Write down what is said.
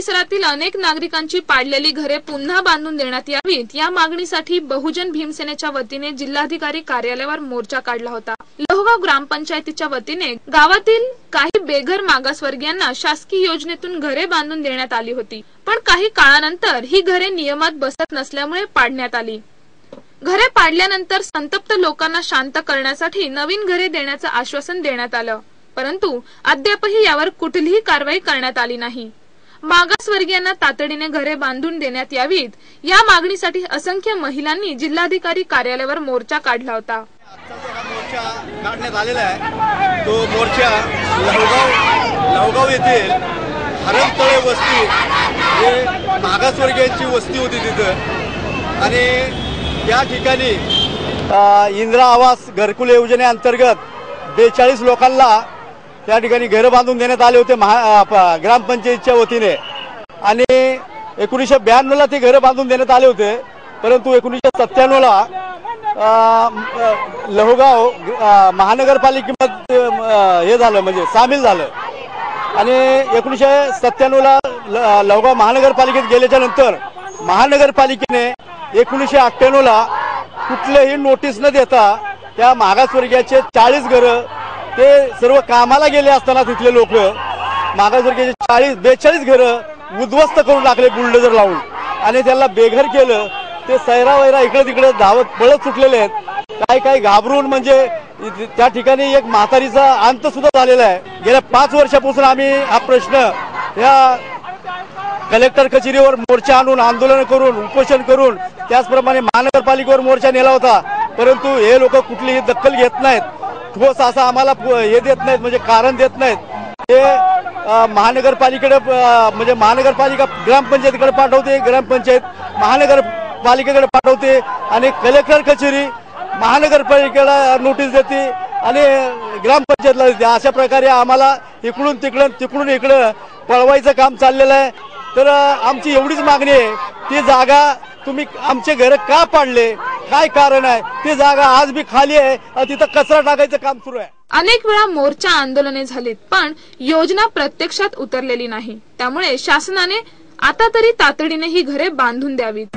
परिसरातील अनेक नागरिकांची पाडलेली घरे पुन्हा बांधून देण्यात यावीत. या मागणीसाठी बहुजन भीमसेनेच्या वतीने जिल्हाधिकारी कार्यालयावर मोर्चा काढला होता. लोहगाव ग्रामपंचायतीच्या वतीने गावातील काही बेघर मागासवर्गीयांना शासकीय योजनेतून घरे बांधून देण्यात आली होती. पण काही काळानंतर ही घरे नियमात बसत नसल्यामुळे पाडण्यात आली. घरे पाडल्यानंतर संतप्त लोकांना शांत करण्यासाठी नवीन घरे देण्याचं आश्वासन देण्यात आलं. परंतु अद्यापही यावर कुठलीही कारवाई करण्यात आली नाही. मागासवर्गीयांना तातडीने घरे बांधून देण्यात यावीत. या मागणीसाठी असंख्य महिलांनी जिल्हाधिकारी कार्यालयावर मोर्चा काढला होता. मोर्चा काढण्यात आलेला आहे. तो मोर्चा लवगाव लवगाव येथील हरमतळे वस्ती हे मागासवर्गीयांची वस्ती होती तिथं. आणि या ठिकाणी इंदिरा आवास घरकुल योजनेअंतर्गत बेचाळीस लोकांना त्या ठिकाणी घरं बांधून देण्यात आले होते महा ग्रामपंचायतच्या वतीने. आणि एकोणीसशे ब्याण्णवला ते घरं बांधून देण्यात आले होते. परंतु एकोणीसशे सत्त्याण्णवला लहोगाव महानगरपालिकेमध्ये हे झालं म्हणजे सामील झालं. आणि एकोणीसशे सत्त्याण्णवला ल- लवगाव महानगरपालिकेत गेल्याच्यानंतर महानगरपालिकेने एकोणीसशे अठ्ठ्याण्णवला कुठलेही नोटीस न देता त्या मागासवर्गीयाचे चाळीस घरं ते सर्व कामाला गेले असताना तिथले लोक मागासवर्गीय चाळीस बेचाळीस घरं उद्ध्वस्त करून टाकले बुलडोजर लावून. आणि त्याला बेघर केलं ते सैरा वैरा इकडे तिकडे धावत पळत सुटलेले आहेत. काही काही घाबरून म्हणजे त्या ठिकाणी एक म्हातारीचा अंत सुद्धा झालेला आहे. गेल्या पाच वर्षापासून आम्ही हा प्रश्न या कलेक्टर कचेरीवर मोर्चा आणून आंदोलन करून उपोषण करून त्याचप्रमाणे महानगरपालिकेवर मोर्चा नेला होता. परंतु हे लोक कुठलीही दखल घेत नाहीत. ठोस असं आम्हाला प- हे देत नाहीत म्हणजे कारण देत नाहीत. ते महानगरपालिकेकडे म्हणजे महानगरपालिका ग्रामपंचायतीकडे पाठवते ग्रामपंचायत महानगरपालिकेकडे पाठवते आणि कलेक्टर कचेरी महानगरपालिकेला नोटीस देते आणि ग्रामपंचायतला देते. अशा प्रकारे आम्हाला इकडून तिकडून तिकडून इकडं पळवायचं काम चाललेलं आहे. तर आमची एवढीच मागणी आहे. ती जागा तुम्ही आमचे घरं का पाडले? काय कारण आहे? ती जागा आज बी खाली आहे आणि तिथं कचरा टाकायचं काम सुरू आहे. अनेक वेळा मोर्चा आंदोलने झालीत पण योजना प्रत्यक्षात उतरलेली नाही. त्यामुळे शासनाने आता तरी तातडीने ही घरे बांधून द्यावीत.